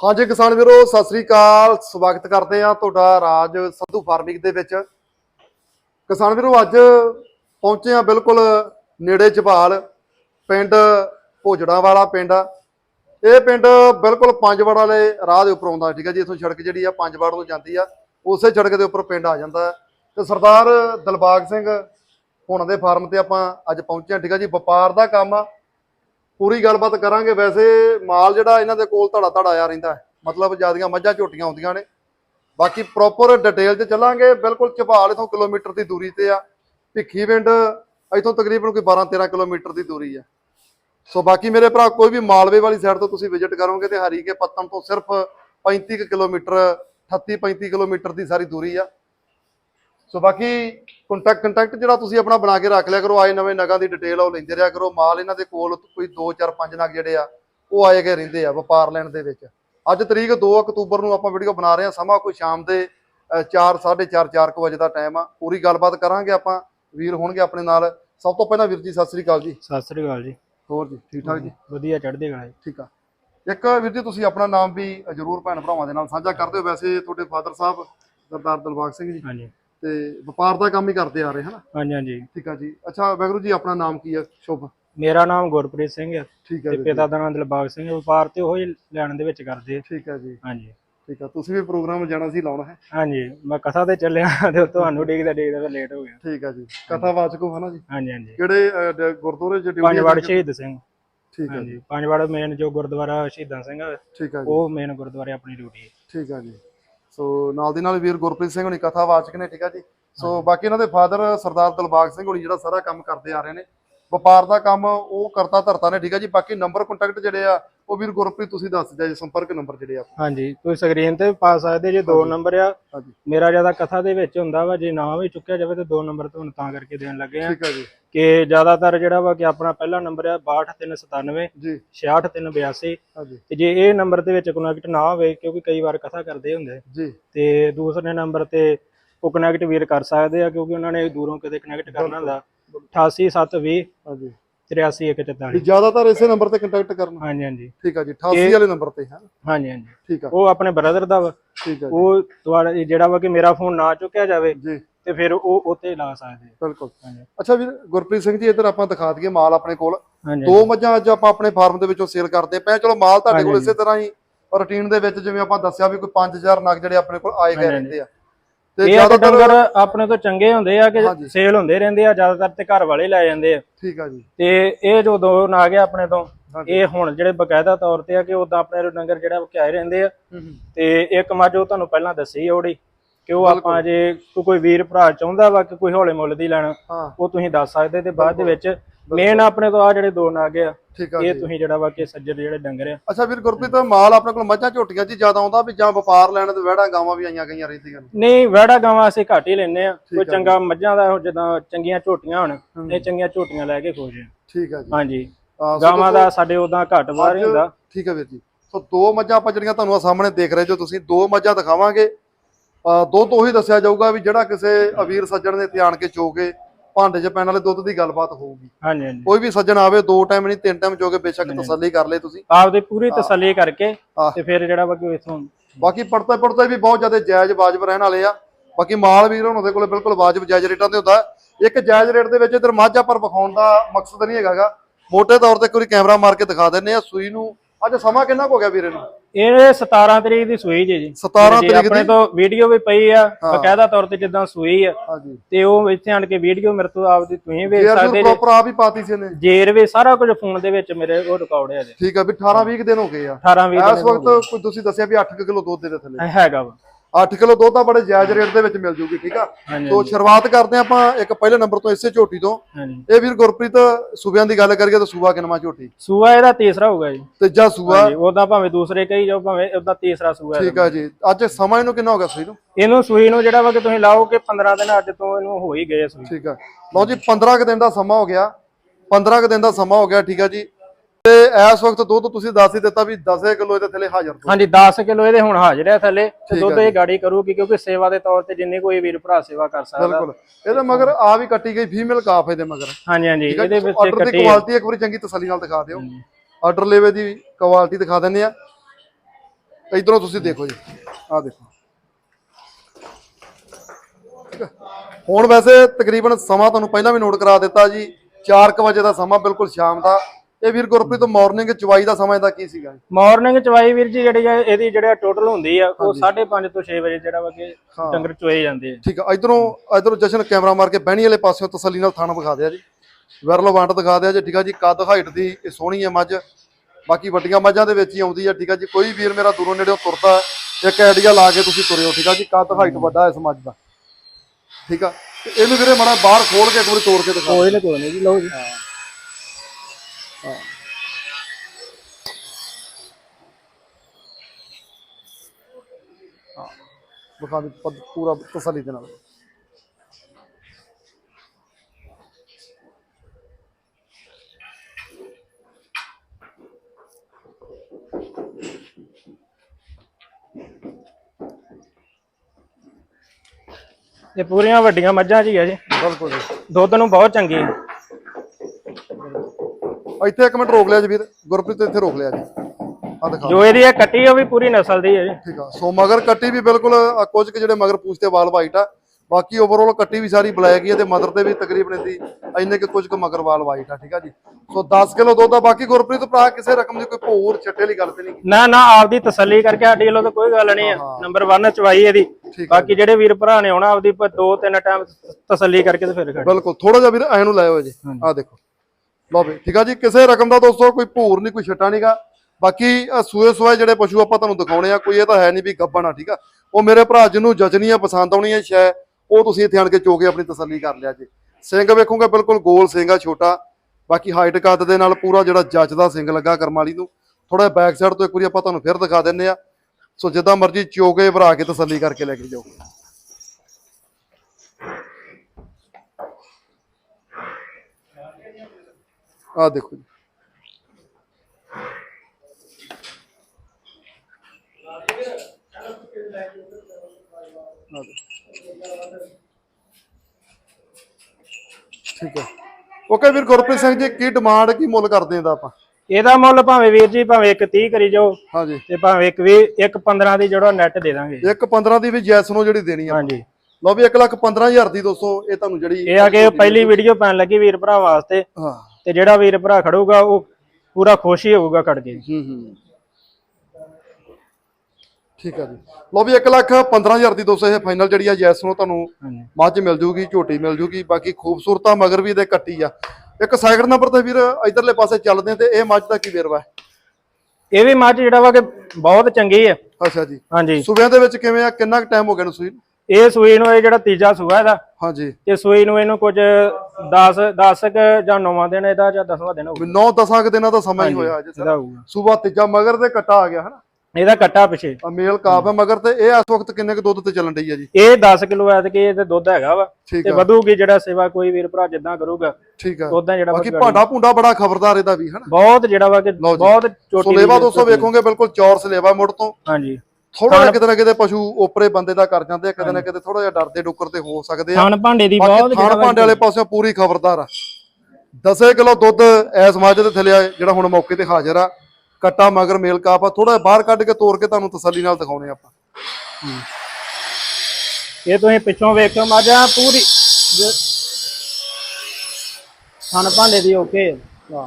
ਹਾਂਜੀ ਕਿਸਾਨ ਵੀਰੋ, ਸਤਿ ਸ੍ਰੀ ਅਕਾਲ। ਸਵਾਗਤ ਕਰਦੇ ਆ ਤੁਹਾਡਾ ਰਾਜ ਸੰਧੂ ਫਾਰਮਿੰਗ ਦੇ ਵਿੱਚ। ਕਿਸਾਨ ਵੀਰੋ, ਅੱਜ ਪਹੁੰਚੇ ਆ ਬਿਲਕੁਲ ਨੇੜੇ ਜਵਾਲ ਪਿੰਡ ਭੋਜੜਾ ਵਾਲਾ ਪਿੰਡ। ਆ ਇਹ ਪਿੰਡ ਬਿਲਕੁਲ ਪੰਜਵੜ ਵਾਲੇ ਰਾਹ ਦੇ ਉੱਪਰ ਆਉਂਦਾ, ਠੀਕ ਹੈ ਜੀ? ਇਥੋਂ ਸੜਕ ਜਿਹੜੀ ਆ ਪੰਜਵੜ ਤੋਂ ਜਾਂਦੀ ਆ। ਉਸੇ ਸੜਕ ਦੇ ਉੱਪਰ ਪਿੰਡ ਆ ਜਾਂਦਾ ਹੈ। ਤੇ ਸਰਦਾਰ ਦਿਲਬਾਗ ਸਿੰਘ ਹੁਣ ਦੇ ਫਾਰਮ ਤੇ ਆਪਾਂ ਅੱਜ ਪਹੁੰਚੇ ਆ ਠੀਕ ਹੈ ਜੀ? ਵਪਾਰ ਦਾ ਕੰਮ ਆ। ਪੂਰੀ ਗੱਲਬਾਤ ਕਰਾਂਗੇ। ਵੈਸੇ ਮਾਲ ਜਿਹੜਾ ਇਹਨਾਂ ਦੇ ਕੋਲ ਧੜਾ ਧੜਾ ਆਇਆ ਰਹਿੰਦਾ ਹੈ। ਮਤਲਬ ਜਿਆਦੀਆਂ ਮੱਝਾਂ ਝੋਟੀਆਂ ਹੁੰਦੀਆਂ ਨੇ। ਬਾਕੀ ਪ੍ਰੋਪਰ ਡਿਟੇਲ 'ਚ ਚੱਲਾਂਗੇ। ਬਿਲਕੁਲ ਝਪਾਲ ਇਥੋਂ ਕਿਲੋਮੀਟਰ ਦੀ ਦੂਰੀ ਤੇ ਆ। ਭਿੱਖੀ ਪਿੰਡ, ਇਥੋਂ ਤਕਰੀਬਨ ਕੋਈ 12-13 ਕਿਲੋਮੀਟਰ ਦੀ ਦੂਰੀ ਆ। ਸੋ ਬਾਕੀ ਮੇਰੇ ਭਰਾ, ਕੋਈ ਵੀ ਮਾਲਵੇ ਵਾਲੀ ਸਾਈਡ ਤੋਂ ਤੁਸੀਂ ਵਿਜ਼ਿਟ ਕਰੋਗੇ ਤੇ ਹਰੀਕੇ ਪੱਤਨ ਤੋਂ ਸਿਰਫ 35 ਕੁ ਕਿਲੋਮੀਟਰ 38-35 ਕਿਲੋਮੀਟਰ ਦੀ ਸਾਰੀ ਦੂਰੀ ਆ। ਸੋ ਬਾਕੀ ਕੰਟੈਕਟ ਕੰਟੈਕਟ ਜਿਹੜਾ ਤੁਸੀਂ ਆਪਣਾ ਬਣਾ ਕੇ ਰੱਖ ਲਿਆ ਕਰੋ ਆਏ ਨਵੇਂ ਨਗਾਂ ਦੀ ਡਿਟੇਲ ਉਹ ਲੈਂਦੇ ਰਿਹਾ ਕਰੋ। ਮਾਲ ਇਹਨਾਂ ਦੇ ਕੋਲ ਕੋਈ 2 4 5 ਨਗ ਜਿਹੜੇ ਆ ਉਹ ਆਏ ਗਏ ਰਹਿੰਦੇ ਆ ਵਪਾਰ ਲੈਣ ਦੇ ਵਿੱਚ। ਅੱਜ ਤਰੀਕ 2 ਅਕਤੂਬਰ ਨੂੰ ਆਪਾਂ ਵੀਡੀਓ ਬਣਾ ਰਹੇ ਹਾਂ ਸਮਾਂ ਕੋਈ ਸ਼ਾਮ ਦੇ 4 4:30 4 ਵਜੇ ਦਾ ਟਾਈਮ ਆ। ਪੂਰੀ ਗੱਲਬਾਤ ਕਰਾਂਗੇ ਆਪਾਂ। ਵੀਰ ਹੋਣਗੇ ਆਪਣੇ ਨਾਲ। ਸਭ ਤੋਂ ਪਹਿਲਾਂ ਵੀਰ ਜੀ ਸਤਿ ਸ੍ਰੀ ਅਕਾਲ ਜੀ। ਸਤਿ ਸ੍ਰੀ ਅਕਾਲ ਜੀ। ਹੋਰ ਜੀ ਠੀਕ ਠਾਕ ਜੀ? ਵਧੀਆ ਚੜ੍ਹਦੇ ਜੀ। ਠੀਕ ਆ। ਇੱਕ ਵੀਰ ਜੀ ਤੁਸੀਂ ਆਪਣਾ ਨਾਮ ਵੀ ਜਰੂਰ ਭੈਣ ਭਰਾਵਾਂ ਦੇ ਨਾਲ ਸਾਂਝਾ ਕਰਦੇ ਹੋ ਵੈਸੇ ਤੁਹਾਡੇ ਫਾਦਰ ਸਾਹਿਬ ਸਰਦਾਰ ਦਿਲਬਾਗ ਸਿੰਘ ਜੀ। ਹਾਂਜੀ। ਤੇ ਵਪਾਰ ਦਾ ਕੰਮ ਹੀ ਕਰਦੇ ਆ ਰਹੇ ਹਨਾ? ਹਾਂਜੀ ਹਾਂਜੀ। ਠੀਕ ਆ ਜੀ। ਅੱਛਾ ਵੈਗਰੂ ਜੀ ਆਪਣਾ ਨਾਮ ਕੀ ਹੈ ਸ਼ੁਭ। ਮੇਰਾ ਨਾਮ ਗੁਰਪ੍ਰੀਤ ਸਿੰਘ ਹੈ ਠੀਕ ਹੈ ਤੇ ਪਿਤਾ ਦਾ ਨਾਮ ਦਿਲਬਾਗ ਸਿੰਘ ਹੈ ਵਪਾਰ ਤੇ ਉਹ ਹੀ ਲੈਣ ਦੇ ਵਿੱਚ ਕਰਦੇ ਆ। ਠੀਕ ਹੈ ਜੀ। ਹਾਂਜੀ। ਠੀਕ ਆ। ਤੁਸੀਂ ਵੀ ਪ੍ਰੋਗਰਾਮ ਜਾਣਾ ਸੀ ਲਾਉਣਾ ਹੈ? ਹਾਂਜੀ। ਮੈਂ ਕਥਾ ਤੇ ਚੱਲਿਆ ਤੇ ਤੁਹਾਨੂੰ ਡੇਗਦਾ ਡੇਗਦਾ ਫਿਰ ਲੇਟ ਹੋ ਗਿਆ। ਠੀਕ ਆ ਜੀ। ਕਥਾਵਾਚਕ ਹੋ ਹਨਾ ਜੀ? ਹਾਂਜੀ ਹਾਂਜੀ। ਕਿਹੜੇ ਅਹ, ਡ- ਗੁਰਦੁਆਰੇ ਚ ਡਿਊਟੀ ਪੰਜਵਾੜ ਸ਼ਹੀਦ ਸਿੰਘ। ਠੀਕ ਆ ਜੀ। ਹਾਂਜੀ ਪੰਜਵਾੜ ਮੇਨ ਜੋ ਗੁਰਦੁਆਰਾ ਸ਼ਹੀਦਾਂ ਸਿੰਘ ਆ, ਠੀਕ ਆ ਜੀ। ਉਹ ਮੇਨ ਗੁਰਦੁਆਰੇ ਆਪਣੀ ਡਿਊਟੀ ਹੈ ਠੀਕ ਆ ਜੀ। ਸੋ ਨਾਲ ਦੀ ਨਾਲ ਵੀਰ ਗੁਰਪ੍ਰੀਤ ਸਿੰਘ ਹੁਣੀ ਕਥਾਵਾਚਕ ਨੇ, ਠੀਕ ਆ ਜੀ। ਸੋ ਬਾਕੀ ਇਹਨਾਂ ਦੇ ਫਾਦਰ ਸਰਦਾਰ ਦਿਲਬਾਗ ਸਿੰਘ ਹੁਣੀ ਜਿਹੜਾ ਸਾਰਾ ਕੰਮ ਕਰਦੇ ਆ ਰਹੇ ਨੇ। ਵਪਾਰ ਦਾ ਕੰਮ ਉਹ ਕਰਤਾ ਧਰਤਾ ਨੇ ਠੀਕ ਆ ਜੀ? ਬਾਕੀ ਨੰਬਰ ਕੰਟੈਕਟ ਜਿਹੜੇ ਆ ਉਹ ਵੀਰ ਗੁਰਪ੍ਰੀਤ ਤੁਸੀਂ ਦੱਸ ਦਿਓ ਜੀ ਸੰਪਰਕ ਨੰਬਰ ਜਿਹੜੇ ਆ। ਹਾਂਜੀ ਤੁਸੀਂ ਸਕਰੀਨ ਤੇ ਪਾ ਸਕਦੇ ਜੇ ਦੋ ਨੰਬਰ ਆ। ਮੇਰਾ ਜ਼ਿਆਦਾ ਕਥਾ ਦੇ ਵਿੱਚ ਹੁੰਦਾ ਵਾ ਜੇ ਨਾ ਵੀ ਚੁੱਕਿਆ ਜਾਵੇ ਤੇ ਦੋ ਨੰਬਰ ਤੁਹਾਨੂੰ ਤਾਂ ਕਰਕੇ ਦੇਣ ਲੱਗੇ ਆ। ਠੀਕ ਆ ਜੀ। ਕਿ ਜ਼ਿਆਦਾਤਰ ਜਿਹੜਾ ਵਾ ਕਿ ਆਪਣਾ ਪਹਿਲਾ ਨੰਬਰ ਆ 62397 ਜੀ। 66382 ਹਾਂਜੀ। ਤੇ ਜੇ ਇਹ ਨੰਬਰ ਦੇ ਵਿੱਚ ਕਨੈਕਟ ਨਾ ਹੋਵੇ ਕਿਉਂਕਿ ਕਈ ਵਾਰ ਕਥਾ ਕਰਦੇ ਹੁੰਦੇ ਜੀ। ਤੇ ਦੂਸਰੇ ਨੰਬਰ ਤੇ ਉਹ ਕਨੈਕਟ ਵੀਰ ਕਰ ਸਕਦੇ ਆ ਕਿਉਂਕਿ ਉਹਨਾਂ ਨੇ ਦੂਰੋਂ ਕਿਤੇ ਕਨੈਕਟ ਕਰਨਾ ਹੁੰਦਾ। 88720 ਹਾਂਜੀ 83144 ਵੀ ਜ਼ਿਆਦਾਤਰ ਇਸੇ ਨੰਬਰ ਤੇ ਕੰਟੈਕਟ ਕਰਨਾ। ਹਾਂਜੀ ਹਾਂਜੀ। ਠੀਕ ਆ ਜੀ 88 ਵਾਲੇ ਨੰਬਰ ਤੇ ਹੈ? ਹਾਂਜੀ ਹਾਂਜੀ। ਠੀਕ ਆ। ਉਹ ਆਪਣੇ ਬ੍ਰਦਰ ਦਾ ਵਾ। ਠੀਕ ਆ ਜੀ। ਉਹ ਤੁਹਾਡਾ ਜਿਹੜਾ ਵਾ ਕਿ ਮੇਰਾ ਫੋਨ ਨਾ ਚੁੱਕਿਆ ਜਾਵੇ ਜੀ। ਤੇ ਫਿਰ ਉਹ ਉੱਤੇ ਲਾ ਸਕਦੇ। ਬਿਲਕੁਲ। ਹਾਂਜੀ। ਅੱਛਾ ਵੀਰ ਗੁਰਪ੍ਰੀਤ ਸਿੰਘ ਜੀ ਇੱਧਰ ਆਪਾਂ ਦਿਖਾ ਦਈਏ ਮਾਲ ਆਪਣੇ ਕੋਲ। ਦੋ ਮੱਝਾਂ ਅੱਜ ਆਪਾਂ ਆਪਣੇ ਫਾਰਮ ਦੇ ਵਿੱਚੋਂ ਸੇਲ ਕਰਦੇ ਪਏ। ਚਲੋ ਮਾਲ ਤੁਹਾਡੇ ਕੋਲ। ਇਸੇ ਤਰ੍ਹਾਂ ਹੀ ਰੂਟੀਨ ਦੇ ਵਿੱਚ ਜਿਵੇਂ ਆਪਾਂ ਦੱਸਿਆ ਵੀ ਕੋਈ 5000 ਨਗ ਜਿਹੜੇ ਆਪਣੇ ਕੋਲ ਆਏ ਗਏ। ਰਹਿੰਦੇ ਆ। ਤੇ ਇਹ ਆ ਡੰਗਰ ਆਪਣੇ ਤੋਂ ਚੰਗੇ ਹੁੰਦੇ ਆ ਕਿ। ਸੇਲ ਹੁੰਦੇ ਰਹਿੰਦੇ ਆ ਜ਼ਿਆਦਾਤਰ ਤੇ ਘਰ ਵਾਲੇ ਲੈ ਜਾਂਦੇ ਆ। ਠੀਕ ਆ ਜੀ। ਤੇ ਇਹ ਜੋ ਦੋ ਨਾ ਗਿਆ ਆਪਣੇ ਤੋਂ। ਇਹ ਹੁਣ ਜਿਹੜੇ ਬਕਾਇਦਾ ਤੌਰ ਤੇ ਆ ਕਿ ਉਦਾਂ ਆਪਣੇ ਡੰਗਰ ਜਿਹੜਾ ਕਿਆਏ ਰਹਿੰਦੇ ਆ। ਤੇ ਇੱਕ ਮੱਝ ਉਹ ਤੁਹਾਨੂੰ ਪਹਿਲਾਂ ਦੱਸੀ ਉਹੜੀ ਕਿ ਉਹ ਆਪਾਂ ਜੇ ਕੋਈ ਵੀਰ ਭਰਾ ਚਾਹੁੰਦਾ ਵਾ ਕਿ ਕੋਈ ਹੌਲੇ ਮੁੱਲ ਦੀ ਲੈਣਾ ਉਹ ਤੁਸੀਂ ਦੱਸ ਸਕਦੇ ਤੇ ਬਾਅਦ ਦੇ ਵਿੱਚ ਮੇਨ ਆਪਣੇ ਤੋਂ ਆ ਜਿਹੜੇ ਦੋ ਨਾਗ ਆ ਠੀਕ ਆ ਇਹ ਤੁਸੀਂ ਜਿਹੜਾ ਵਾ ਕਿ ਸੱਜਰ ਜਿਹੜੇ ਡੰਗਰ ਆ। ਅੱਛਾ ਵੀਰ ਗੁਰਪ੍ਰੀਤ ਮਾਲ ਆਪਣੇ ਕੋਲ ਮੱਝਾਂ ਝੋਟੀਆਂ ਜੀ ਜ਼ਿਆਦਾ ਆਉਂਦਾ ਵੀ ਜਾਂ ਵਪਾਰ ਲੈਣ ਤੇ ਵਹਿੜਾ ਗਾਵਾਂ ਵੀ ਆਈਆਂ ਗਈਆਂ ਰਹਿੰਦੀਆਂ ਨੇ? ਨਹੀਂ ਵੜਾ ਗਾਵਾਂ ਅਸੀਂ ਘੱਟ ਹੀ ਲੈਨੇ ਆ। ਕੋਈ ਆ ਚੰਗਾ ਮੱਝਾਂ ਦਾ ਜਿੱਦਾਂ ਚੰਗੀਆਂ ਝੋਟੀਆਂ ਹੋਣ ਇਹ ਚੰਗੀਆਂ ਝੋਟੀਆਂ ਲੈ ਕੇ ਖੋਜੇ ਠੀਕ ਆ ਜੀ। ਹਾਂਜੀ। ਹਾਂ, ਗਾਵਾਂ ਦਾ ਸਾਡੇ ਉਦਾਂ ਘੱਟ ਹੀ ਅੱਜ- ਹੁੰਦਾ। ਠੀਕ ਹੈ ਵੀਰ ਜੀ। ਸੋ ਦੋ ਮੱਝਾਂ ਆਪਾਂ ਜਿਹੜੀਆਂ ਤੁਹਾਨੂੰ ਆ ਸਾਹਮਣੇ ਦੇਖ ਰਹੇ ਜੋ ਤੁਸੀਂ ਦੋ ਮੱਝਾਂ ਦਿਖਾਵਾਂਗੇ। ਅਹ ਦੁੱਧ ਉਹੀ ਦੱਸਿਆ ਜਾਊਗਾ ਵੀ ਜਿਹੜਾ ਕਿਸੇ ਅਵੀਰ ਸੱਜਣ ਨੇ ਧਿਆਨ ਕੇ ਚੋਗੇ। ਭਾਂਡੇ 'ਚ ਪੈਣ ਵਾਲੇ ਦੁੱਧ ਦੀ ਗੱਲਬਾਤ ਹੋਊਗੀ। ਹਾਂਜੀ ਹਾਂਜੀ। ਕੋਈ ਵੀ ਸੱਜਣ ਆਵੇ ਦੋ ਟਾਈਮ ਨਹੀਂ ਤਿੰਨ ਟਾਈਮ ਚੋਗੇ ਬੇਸ਼ੱਕ ਤਸੱਲੀ ਕਰ ਲੈ ਤੁਸੀਂ। ਆਪਦੀ ਪੂਰੀ ਤਸੱਲੀ ਕਰਕੇ। ਤੇ ਫਿਰ ਜਿਹੜਾ ਵਾ ਕਿ ਇਥੋਂ ਬਾਕੀ ਪੜਤੇ ਪੜਤੇ ਵੀ ਬਹੁਤ ਜ਼ਿਆਦਾ ਜਾਇਜ਼ ਵਾਜਬ ਰਹਿਣ ਵਾਲੇ ਆ। ਬਾਕੀ ਮਾਲ ਵੀਰ ਉਹਨਾਂ ਦੇ ਕੋਲੇ ਬਿਲਕੁਲ ਵਾਜਬ ਜਾਇਜ਼ ਰੇਟਾਂ ਤੇ ਹੁੰਦਾ। ਇੱਕ ਜਾਇਜ਼ ਰੇਟ ਦੇ ਵਿੱਚ ਇਧਰ ਮਾਝਾ ਪਰ ਵਿਖਾਉਣ ਦਾ ਮਕਸਦ ਨਹੀਂ ਹੈਗਾਗਾ ਮੋٹے ਤੌਰ ਤੇ ਵਾਰੀ ਕੈਮਰਾ ਮਾਰ ਕੇ ਦਿਖਾ ਦਿੰਨੇ ਆ। ਸੂਈ ਨੂੰ ਅੱਜ ਸਮਾਂ ਕਿੰਨਾ ਹੋ ਗਿਆ ਵੀਰੇ ਨੂੰ? ਇਹ 17 ਤਰੀਕ ਦੀ ਸੂਈ ਜੀ ਜੀ। 17 ਜੀ, ਤਰੀਕ ਆਪਣੇ ਦੀ? ਤੋਂ ਵੀਡੀਓ ਵੀ ਪਈ ਆ ਬਕਾਇਦਾ ਤੌਰ ਤੇ ਜਿੱਦਾਂ ਸੂਈ ਆ। ਤੇ ਉਹ ਇੱਥੇ ਆਣ ਕੇ ਵੀਡੀਓ ਮੇਰੇ ਤੋਂ ਆਪਦੀ ਤੁਸੀਂ ਵੇਖ ਸਕਦੇ ਜੀ। ਪ੍ਰੋਪਰ ਆਪ ਹੀ ਪਾਤੀ ਸੀ ਇਹਨੇ। ਜੇਰ ਵੀ ਸਾਰਾ ਕੁਝ ਫੋਨ ਦੇ ਵਿੱਚ ਮੇਰੇ ਉਹ ਰਿਕਾਰਡ ਹੈ ਜੀ। ਠੀਕ ਆ ਵੀ 18 20 ਦਿਨ ਹੋ ਗਏ ਆ। 18 20 ਇਸ ਵਕਤ ਕੋਈ ਤੁਸੀਂ ਦੱਸਿਆ ਵੀ 8 ਕਿਲੋ ਦੁੱਧ ਦੇ ਥੱਲੇ? ਹੈਗਾ ਵਾ। 8 ਕਿਲੋ ਦੁੱਧ ਤਾਂ ਬੜੇ ਜਾਇਜ਼ ਰੇਟ ਦੇ ਵਿੱਚ ਮਿਲ ਜੂਗੀ ਠੀਕ ਆ? ਤੋਂ ਸ਼ੁਰੂਆਤ ਕਰਦੇ ਆਪਾਂ ਇੱਕ ਪਹਿਲੇ ਨੰਬਰ ਤੋਂ ਇਸੇ ਝੋਟੀ ਤੋਂ। ਇਹ ਵੀਰ ਗੁਰਪ੍ਰੀਤ ਸੂਬਿਆਂ ਦੀ ਗੱਲ ਕਰੀਏ ਤਾਂ ਸੂਬਾ ਕਿਨਮਾ ਝੋਟੀ? ਸੂਆ ਇਹਦਾ ਤੀਸਰਾ ਹੋਊਗਾ ਜੀ। ਤੀਜਾ ਹਾਂਜੀ ਉਹਦਾ ਭਾਵੇਂ ਦੂਸਰੇ ਕਹੀ ਜਾਓ ਭਾਵੇਂ ਉਹਦਾ ਤੀਸਰਾ ਸੂਆ ਠੀਕ ਆ ਜੀ। ਅੱਜ ਸਮਾਂ ਇਹਨੂੰ ਕਿੰਨਾ ਹੋ ਗਿਆ ਸੂਈ ਨੂੰ? ਇਹਨੂੰ ਸੂਈ ਨੂੰ ਜਿਹੜਾ ਵਾ ਕਿ ਤੁਸੀਂ ਲਾਓ ਕਿ 15 ਦਿਨ ਅੱਜ ਤੋਂ ਇਹਨੂੰ ਹੋ ਹੀ ਗਏ ਆ ਸੂਈ। ਠੀਕ ਆ। ਲਓ ਜੀ 15 ਕੁ ਦਿਨ ਦਾ ਸਮਾਂ ਹੋ ਗਿਆ। 15 ਕੁ ਦਿਨ ਦਾ ਸਮਾਂ ਹੋ ਗਿਆ ਠੀਕ ਆ ਜੀ। ਇਸ ਵਕਤ ਦੁੱਧ ਤੁਸੀਂ ਦੱਸ ਹੀ ਦਿੱਤਾ ਵੀ 10 ਕਿਲੋ ਇਹਦੇ ਥੱਲੇ ਹਾਜ਼ਰ ਦੁੱਧ। ਹਾਂਜੀ 10 ਕਿਲੋ ਇਹਦੇ ਹੁਣ ਹਾਜ਼ਰ ਹੈ ਥੱਲੇ। ਤੇ ਦੁੱਧ ਆ ਇਹ ਗਾੜੀ ਕਰੂਗੀ ਕਿਉਂਕਿ ਸੇਵਾ ਦੇ ਤੌਰ ਤੇ ਜਿੰਨੇ ਕੋਈ ਵੀਰ ਭਰਾ ਸੇਵਾ ਕਰ ਸਕਦਾ। ਬਿਲਕੁਲ। ਇਹਦੇ ਮਗਰ ਆ ਵੀ ਕੱਟੀ ਗਈ ਫੀਮੇਲ ਕਾਫ ਇਹਦੇ ਮਗਰ। ਹਾਂਜੀ ਹਾਂਜੀ ਆ ਇਹਦੇ ਵਿੱਚ ਆਰਡਰ ਦੀ ਕੱਟੀ ਕੁਆਲਿਟੀ ਇੱਕ ਵਾਰੀ ਚੰਗੀ ਤਸੱਲੀ ਨਾਲ ਦਿਖਾ ਦਿਓ। ਆਰਡਰ ਲੈਵੇ ਦੀ ਕੁਆਲਿਟੀ ਦਿਖਾ ਦਿੰਦੇ ਆ ਇਧਰੋਂ ਤੁਸੀਂ ਦੇਖੋ ਜੀ। ਆਹ ਦੇਖੋ। ਹੁਣ ਵੈਸੇ ਤਕਰੀਬਨ ਸਮਾਂ ਤੁਹਾਨੂੰ ਪਹਿਲਾਂ ਵੀ ਨੋਟ ਕਰਾ ਦਿੱਤਾ ਜੀ। 4:00 ਵਜੇ ਦਾ ਸਮਾਂ ਬਿਲਕੁਲ ਸ਼ਾਮ ਦਾ। ਇਹ ਵੀਰ ਗੁਰਪ੍ਰੀਤ ਮਾਰਨਿੰਗ ਚਵਾਈ ਦਾ ਸਮਾਂ ਇਹਦਾ ਕੀ ਸੀਗਾ? ਮਾਰਨਿੰਗ ਚਵਾਈ ਵੀਰ ਜੀ ਜਿਹੜੀ ਆ ਇਹਦੀ ਜਿਹੜਾ ਟੋਟਲ ਹੁੰਦੀ ਆ ਉਹ 5:30 ਤੋਂ 6 ਵਜੇ ਜਿਹੜਾ ਵਾ ਕਿ। ਡੰਗਰ ਚੋਏ ਜਾਂਦੇ ਆ ਠੀਕ ਆ ਇਧਰੋਂ ਇਧਰੋਂ ਜਸ਼ਨ ਕੈਮਰਾ ਮਾਰ ਕੇ ਬਹਿਣੀ ਵਾਲੇ ਪਾਸਿਓਂ ਤਸੱਲੀ ਨਾਲ ਥਾਣਾ ਵਿਖਾ ਦਿਆ ਜੀ। ਵਿਰਲ ਵਾਂਟ ਦਿਖਾ ਦਿਆ ਜੀ ਠੀਕ ਆ ਜੀ ਕੱਦ ਹਾਈਟ ਦੀ ਇਹ ਸੋਹਣੀ ਹੈ ਮੱਝ। ਬਾਕੀ ਵੱਡੀਆਂ ਮੱਝਾਂ ਦੇ ਵਿੱਚ ਹੀ ਆਉਂਦੀ ਹੈ ਠੀਕ ਆ ਜੀ। ਕੋਈ ਵੀਰ ਮੇਰਾ ਦੂਰੋਂ ਨੇੜੇੋਂ ਤੁਰਦਾ ਇੱਕ ਆਈਡੀਆ ਲਾ ਕੇ ਤੁਸੀਂ ਤੁਰਿਓ ਠੀਕ ਆ ਜੀ। ਕੱਦ ਹਾਈਟ ਵੱਡਾ ਇਸ ਮੱਝ ਦਾ। ਠੀਕ ਆ ਤੇ ਇਹਨੂੰ ਵੀਰੇ ਮਾੜਾ ਬਾਹਰ ਖੋਲ ਕੇ ਇੱਕ ਵਾਰੀ ਤੋੜ ਕੇ ਦਿਖਾ। ਕੋਈ ਨਾ ਕੋਈ ਨਹੀਂ ਜੀ ਲਓ ਜੀ। ਦਿਖਾ ਦੇ ਪੱਦ- ਪੂਰਾ ਤਸੱਲੀ ਦੇ ਨਾਲ। ਇਹ ਪੂਰੀਆਂ ਵੱਡੀਆਂ ਮੱਝਾਂ ਜੀ ਆ ਜੀ। ਬਿਲਕੁਲ ਜੀ। ਦੁੱਧ ਨੂੰ ਬਹੁਤ ਚੰਗੀ। ਇੱਥੇ ਇੱਕ ਮਿੰਟ ਰੋਕ ਲਿਆ ਜੀ ਵੀਰ। ਗੁਰਪ੍ਰੀਤ ਇੱਥੇ ਰੋਕ ਲਿਆ ਜੀ। ਆ ਦਿਖਾ ਜੋ ਇਹਦੀ ਇਹ ਕੱਟੀ ਉਹ ਵੀ ਪੂਰੀ ਨਸਲ ਦੀ ਹੈ ਜੀ। ਠੀਕ ਆ। ਸੋ ਮਗਰ ਕੱਟੀ ਵੀ ਬਿਲਕੁਲ ਕੁਝ ਕੁ ਜਿਹੜੇ ਮਗਰ ਪੂਛ ਤੇ ਵਾਲ ਵਾਈਟ ਆ। ਬਾਕੀ ਓਵਰਆਲ ਕੱਟੀ ਵੀ ਸਾਰੀ ਬਲੈਕ ਹੀ ਆ ਤੇ ਮਦਰ ਤੇ ਵੀ ਤਕਰੀਬਨ ਇਹਦੀ ਇੰਨੇ ਕਿ ਕੁਝ ਕੁ ਮਗਰ ਵਾਲ ਵਾਈਟ ਆ ਠੀਕ ਆ ਜੀ। ਸੋ 10 ਕਿਲੋ ਦੁੱਧ ਆ। ਬਾਕੀ ਗੁਰਪ੍ਰੀਤ ਭਰਾ ਕਿਸੇ ਰਕਮ ਦੀ ਕੋਈ ਭੋਰ ਛੱਟੇ ਵਾਲੀ ਗੱਲ ਤੇ ਨਹੀਂ ਨਾ ਨਾ ਆਪਦੀ ਤਸੱਲੀ ਕਰਕੇ ਸਾਡੀ ਵੱਲੋਂ ਤਾਂ ਕੋਈ ਗੱਲ ਨਹੀਂ ਆ। ਨੰਬਰ 1 ਚਵਾਈ ਇਹਦੀ। ਠੀਕ ਬਾਕੀ ਜਿਹੜੇ ਵੀਰ ਭਰਾ ਨੇ ਆਉਣਾ ਆਪਦੀ ਪ- ਦੋ ਤਿੰਨ ਟਾਈਮ ਤਸੱਲੀ ਕਰਕੇ ਤੇ ਫਿਰ ਖੜ ਬਿਲਕੁਲ। ਥੋੜਾ ਜਿਹਾ ਵੀਰ ਐ ਨੂੰ ਲਾਇਓ ਜੀ। ਆ ਦੇਖੋ। ਲਓ ਵੀ, ਠੀਕ ਆ ਜੀ? ਕਿਸੇ ਰਕਮ ਦਾ ਦੋਸਤੋ ਕੋਈ ਭੂਰ ਨਹੀਂ, ਕੋਈ ਛੱਟਾ ਨਹੀਂਗਾ ਬਾਕੀ ਸੂਏ ਸੂਏ ਜਿਹੜੇ ਪਸ਼ੂ ਆਪਾਂ ਤੁਹਾਨੂੰ ਦਿਖਾਉਣੇ ਆ, ਕੋਈ ਇਹ ਤਾਂ ਹੈ ਨਹੀਂ ਵੀ ਗੱਬਣ, ਠੀਕ ਆ? ਉਹ ਮੇਰੇ ਭਰਾ ਜਿਹਨੂੰ ਜਚਣੀ ਆ ਪਸੰਦ ਆਉਣੀ ਆ ਸ਼ੈ, ਉਹ ਤੁਸੀਂ ਇੱਥੇ ਆਣ ਕੇ ਚੋ ਕੇ ਆਪਣੀ ਤਸੱਲੀ ਕਰ ਲਿਆ ਜੀ। ਸਿੰਘ ਵੇਖੋਗੇ, ਬਿਲਕੁਲ ਗੋਲ ਸਿੰਘ ਆ, ਛੋਟਾ। ਬਾਕੀ ਹਾਈਟ ਕੱਦ ਦੇ ਨਾਲ ਪੂਰਾ ਜਿਹੜਾ ਜੱਚਦਾ ਸਿੰਘ ਲੱਗਾ ਕਰਮਾਲੀ ਨੂੰ। ਥੋੜਾ ਬੈਕ ਸਾਈਡ ਤੋਂ ਇੱਕ ਵਾਰੀ ਆਪਾਂ ਤੁਹਾਨੂੰ ਫਿਰ ਦਿਖਾ ਦਿੰਨੇ ਆ। ਸੋ ਜਿੱਦਾਂ ਮਰਜ਼ੀ ਚੋਗੇ ਭਰਾ ਕੇ ਤਸੱਲੀ ਕਰਕੇ ਲੈ ਕੇ ਜਾਓ। ਆ ਦੇਖੋ ਜੀ। ਠੀਕ ਹੈ। ਓਕੇ ਵੀਰ ਗੁਰਪ੍ਰੀਤ ਸਿੰਘ ਜੀ ਕੀ ਡਿਮਾਂਡ ਕੀ ਮੁੱਲ ਕਰਦੇ ਇਹਦਾ ਆਪਾਂ? ਇਹਦਾ ਮੁੱਲ ਭਾਵੇਂ ਵੀਰ ਜੀ ਭਾਵੇਂ ਇੱਕ 30 ਕਰੀ ਜਾਓ ਹਾਂਜੀ। ਤੇ ਭਾਵੇਂ ਇੱਕ ਵੀ ਇੱਕ 15 ਦੀ ਜਿਹੜਾ ਨੈਟ ਦੇ ਦਾਂਗੇ। ਇੱਕ 15 ਦੀ ਵੀ ਜੈਸ ਨੂੰ ਜਿਹੜੀ ਦੇਣੀ ਆ ਹਾਂਜੀ। ਲਓ ਵੀ 1 ਲੱਖ 15000 ਦੀ ਦੋਸਤੋ ਇਹ ਤੁਹਾਨੂੰ ਜਿਹੜੀ ਇਹ ਆ ਕਿ ਪਹਿਲੀ ਵੀਡੀਓ ਪੈਣ ਲੱਗੀ ਵੀਰ ਭਰਾ ਵਾਸਤੇ। ਹਾਂ। ਤੇ ਜਿਹੜਾ ਵੀਰ ਭਰਾ ਖੜੂਗਾ ਉਹ ਪੂਰਾ ਖੁਸ਼ ਹੀ ਹੋਊਗਾ ਖੜ ਕੇ। ਹੂੰ ਹੂੰ। ਠੀਕ ਹੈ ਜੀ। ਲਓ ਵੀ 1 ਲੱਖ 15000 ਦੀ ਦੋਸਤੋ ਇਹ ਫਾਈਨਲ ਜਿਹੜੀ ਆ ਜੈਸ ਨੂੰ ਤੁਹਾਨੂੰ ਮੱਝ ਮਿਲ ਜੂਗੀ ਝੋਟੀ ਮਿਲ ਜੂਗੀ ਬਾਕੀ ਖੂਬਸੂਰਤਾ ਮਗਰ ਵੀ ਇਹਦੇ ਕੱਟੀ ਆ। ਇੱਕ ਸੈਕਿੰਡ ਨੰਬਰ ਤੇ ਵੀਰ ਇਧਰਲੇ ਪਾਸੇ ਚੱਲਦੇ ਆ ਤੇ ਇਹ ਮੱਝ ਦਾ ਕੀ ਵੇਰਵਾ ਹੈ? ਇਹ ਵੀ ਮੱਝ ਜਿਹੜਾ ਵਾ ਕਿ ਬਹੁਤ ਚੰਗੀ ਹੈ ਅੱਛਾ ਜੀ। ਹਾਂਜੀ। ਸੂਬਿਆਂ ਦੇ ਵਿੱਚ ਕਿਵੇਂ ਆ? ਕਿੰਨਾ ਕੁ ਟਾਈਮ ਹੋ ਗਿਆ ਨੂੰ ਸੂਈ? ਇਹ ਸੂਈ ਨੂੰ ਇਹ ਜਿਹੜਾ ਤੀਜਾ ਸੂਆ ਇਹਦਾ। ਹਾਂਜੀ। ਤੇ ਸੂਈ ਨੂੰ ਇਹਨੂੰ ਕੁਝ 10 10 ਜਾਂ 9ਵਾਂ ਦਿਨ ਇਹਦਾ ਜਾਂ 10ਵਾਂ ਦਿਨ ਹੋਊਗਾ। 9 10 ਕੁ ਦਿਨਾਂ ਦਾ ਸਮਾਂ ਹੀ ਹੋਇਆ ਅਜੇ ਇਹਦਾ ਹੋਊਗਾ। ਸੂਬਾ ਤੀਜਾ ਮਗਰ ਤੇ ਕੱਟਾ ਆ ਗਿਆ ਹਨਾ ਇਹਦਾ ਕੱਟਾ ਪਿਛੇ। ਆ ਮੇਲ ਕਾਫ ਹੈ ਮਗਰ ਤੇ ਇਹ ਇਸ ਵਕਤ ਕਿੰਨੇ ਕੁ ਦੁੱਧ ਤੇ ਚੱਲਣ ਜੀ? ਇਹ 10 ਕਿਲੋ ਇਹਦੇ ਦੁੱਧ ਹੈਗਾ ਵਾ। ਤੇ ਵਧੂਗੀ ਜਿਹੜਾ ਸੇਵਾ ਕੋਈ ਵੀਰ ਭਰਾ ਜਿੱਦਾਂ ਕਰੂਗਾ ਠੀਕ ਆ। ਉਦਾਂ ਜਿਹੜਾ ਬਾਕੀ ਭਾਂਡਾ ਭੁੰਡਾ ਬੜਾ ਖਬਰਦਾਰ ਇਹਦਾ ਵੀ ਹਨਾ ਬਹੁਤ ਜਿਹੜਾ ਵਾ ਕਿ। ਬਹੁਤ ਸਲੇਵਾ ਦੀ ਦੋਸਤੋ ਵੇਖੋਗੇ ਬਿਲਕੁਲ ਚੌਰ ਸਲੇਵਾ ਮੁੜ ਤੋਂ। ਹਾਂਜੀ। ਥੋੜਾ ਜਿਹਾ ਕਿਤੇ ਨਾ ਕਿਤੇ ਪਸ਼ੂ ਓਪਰੇ ਬੰਦੇ ਦਾ ਕਰ ਜਾਂਦੇ ਆ ਕਿਤੇ ਨਾ ਕਿਤੇ ਥੋੜਾ ਜਿਹਾ ਡਰਦੇ ਡੁੱਕਰ ਤੇ ਹੋ ਸਕਦੇ ਆ। ਖਾਣ ਭਾਂਡੇ ਦੀ ਬਹੁਤ ਥਾਣ ਭਾਂਡੇ ਵਾਲੇ ਪਾਸਿਓਂ ਪੂਰੀ ਖਬਰਦਾਰ ਆ। 10 ਕਿਲੋ ਦੁੱਧ ਐਸ ਮੱਝ ਦੇ ਥੱਲੇ ਆ, ਜਿਹੜਾ ਹੁਣ ਮੌਕੇ ਤੇ ਹਾਜ਼ਰ ਆ। ਕੱਟਾ ਮਗਰ ਮੇਲ ਕਾਪ ਆ ਥੋੜਾ ਬਾਹਰ ਕੱਢ ਕੇ ਤੋੜ ਕੇ ਤੁਹਾਨੂੰ ਤਸੱਲੀ ਨਾਲ ਦਿਖਾਉਣੇ ਆਪਾਂ। ਇਹ ਤੁਸੀਂ ਪਿੱਛੋਂ ਵੇਖੋ ਮਾਜਾ ਪੂਰੀ ਖਾਣ ਭਾਂਡੇ ਦੀ ਓਕੇ ਵਾਹ।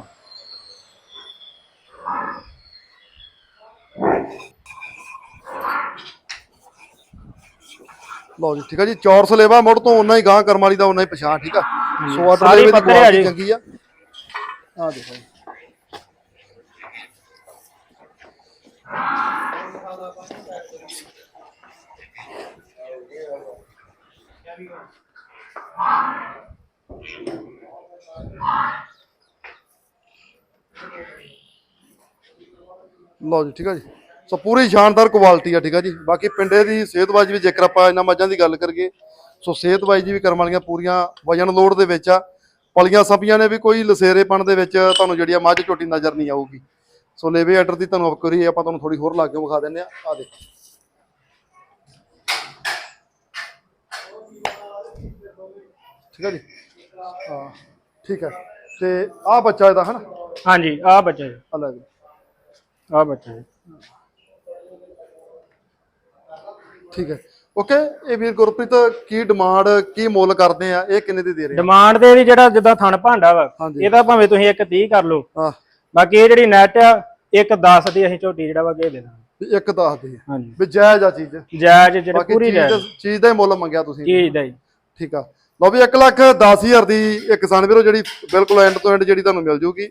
ਲਓ ਜੀ ਠੀਕ ਆ ਜੀ ਚੌਰ ਸਲੇਵਾ ਮੁੜ ਤੋਂ ਉਨਾ ਹੀ ਗਾਂ ਕਰਮ ਵਾਲੀ ਦਾ ਉਨਾ ਹੀ ਪਛਾਣ ਠੀਕ ਆ ਸੋ ਆਰਡਰ ਸਾਰੀ ਪੱਧਰੇ ਆ ਜੀ। ਚੰਗੀ ਆ ਆ ਦੇਖੋ ਜੀ। ਲਓ ਜੀ ਠੀਕ ਆ ਜੀ ਸੋ ਪੂਰੀ ਸ਼ਾਨਦਾਰ ਕੁਆਲਿਟੀ ਆ ਠੀਕ ਆ ਜੀ। ਬਾਕੀ ਪਿੰਡੇ ਦੀ ਸਿਹਤਬਾਜੀ ਵੀ ਜੇਕਰ ਆਪਾਂ ਇਹਨਾਂ ਮੱਝਾਂ ਦੀ ਗੱਲ ਕਰੀਏ ਸੋ ਸਿਹਤਬਾਜੀ ਵੀ ਕਰਮ ਵਾਲੀਆਂ ਪੂਰੀਆਂ ਵਜਨ ਲੋਡ ਦੇ ਵਿੱਚ ਆ। ਪਲੀਆਂ ਸਪੀਆਂ ਨੇ ਵੀ ਕੋਈ ਲਸੇਰੇਪਣ ਦੇ ਵਿੱਚ ਤੁਹਾਨੂੰ ਜਿਹੜੀ ਆ ਮੱਝ ਝੋਟੀ ਨਜ਼ਰ ਨਹੀਂ ਆਊਗੀ। ਸੋ ਲੇਵੇ ਆਰਡਰ ਦੀ ਤੁਹਾਨੂੰ ਅਪਕਰੀ ਆਪਾਂ ਤੁਹਾਨੂੰ ਥੋੜੀ ਹੋਰ ਲਾ ਕੇ ਵਿਖਾ ਦਿੰਦੇ ਆ। ਆ ਦੇਖੋ। ਠੀਕ ਆ ਜੀ? ਹਾਂ ਠੀਕ ਹੈ ਤੇ ਆ ਬੱਚਾ ਇਹਦਾ ਹਨਾ? ਹਾਂਜੀ ਆ ਬੱਚਾ ਜੀ। ਜੀ। ਆ ਬੱਚਾ ਜੀ। ਠੀਕ ਹੈ। ਓਕੇ ਇਹ ਵੀਰ ਗੁਰਪ੍ਰੀਤ ਕੀ ਡਿਮਾਂਡ ਕੀ ਮੁੱਲ ਕਰਦੇ ਆ? ਇਹ ਕਿੰਨੇ ਦੀ ਦੇ ਰਹੇ ਆ? ਡਿਮਾਂਡ ਦੇ ਵੀ ਜਿਹੜਾ ਜਿੱਦਾਂ ਥਣ ਭਾਂਡਾ ਵਾ ਹਾਂਜੀ। ਇਹਦਾ ਭਾਵੇਂ ਤੁਸੀਂ ਇੱਕ 30 ਕਰ ਲਓ। ਹਾਂ। ਬਾਕੀ ਇਹ ਜਿਹੜੀ ਨੈਟ ਆ ਇੱਕ 10 ਦੀ ਅਸੀਂ ਝੋਟੀ ਜਿਹੜਾ ਵਾ ਦੇ ਦੇਣਾ ਵੀ ਇੱਕ ਦੱਸ ਦੇ ਹਾਂਜੀ। ਵੀ ਜਾਇਜ਼ ਆ ਚੀਜ਼। ਜਾਇਜ਼ ਜਿਹੜੇ ਬਾਕੀ ਪੂਰੀ ਚੀਜ਼ ਜਾਇਜ਼। ਚੀਜ਼ ਦਾ ਹੀ ਮੁੱਲ ਮੰਗਿਆ ਤੁਸੀਂ। ਚੀਜ਼ ਦਾ ਜੀ ਠੀਕ ਆ। ਲਓ ਵੀ 1 ਲੱਖ 10000 ਦੀ ਇਹ ਕਿਸਾਨ ਵੀਰੋ ਜਿਹੜੀ ਬਿਲਕੁਲ ਐਂਡ ਤੋਂ ਐਂਡ ਜਿਹੜੀ ਤੁਹਾਨੂੰ ਮਿਲ ਜੂਗੀ।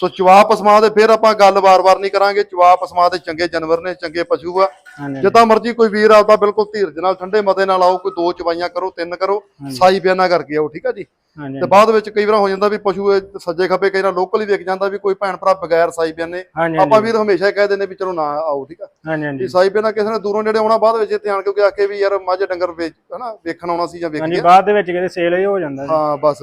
ਸੋ ਚਵਾ ਪਸਮਾ ਦੇ ਫਿਰ ਆਪਾਂ ਗੱਲ ਵਾਰ-ਵਾਰ ਨਹੀਂ ਕਰਾਂਗੇ। ਚਵਾ ਪਸਮਾ ਦੇ ਚੰਗੇ ਜਾਨਵਰ ਨੇ ਚੰਗੇ ਪਸ਼ੂ ਆ। ਜਿੱਦਾਂ ਮਰਜ਼ੀ ਕੋਈ ਵੀਰ ਆਪਦਾ ਬਿਲਕੁਲ ਧੀਰਜ ਨਾਲ ਠੰਡੇ ਮਤੇ ਨਾਲ ਆਓ ਕੋਈ ਦੋ ਚਵਾਈਆਂ ਕਰੋ ਤਿੰਨ ਕਰੋ ਸਾਈ ਬਿਆਨਾ ਕਰਕੇ ਆਓ ਠੀਕ ਆ ਜੀ? ਤੇ ਬਾਅਦ ਵਿੱਚ ਕਈ ਵਾਰ ਹੋ ਜਾਂਦਾ ਵੀ ਪਸ਼ੂ ਸੱਜੇ ਖੱਬੇ ਕਈ ਵਾਰ ਲੋਕਲ ਹੀ ਵਿਕ ਜਾਂਦਾ ਵੀ ਕੋਈ ਭੈਣ ਭਰਾ ਬਗੈਰ ਸਾਈ ਬਿਆਨੇ। ਆਪਾਂ ਵੀਰ ਹਮੇਸ਼ਾ ਹੀ ਕਹਿ ਦਿੰਦੇ ਵੀ ਚਲੋ ਨਾ ਆਓ ਠੀਕ ਆ? ਵੀ ਸਾਈ ਬਿਆਨਾ ਕਿਸੇ ਨੇ ਦੂਰੋਂ ਨੇੜੇ ਆਉਣਾ ਬਾਅਦ ਵਿੱਚ ਇੱਥੇ ਆਣ ਕੇ ਆਖੇ ਵੀ ਯਾਰ ਮੱਝ ਡੰਗਰ ਵੇਚ ਹਨਾ ਵੇਖਣ ਆਉਣਾ ਸੀ ਜਾਂ ਵੇਖ ਬਾਅਦ ਦੇ ਵਿੱਚ ਕਿਤੇ ਸੇਲ ਹੀ ਹੋ ਜਾਂਦਾ ਹਾਂ ਬਸ।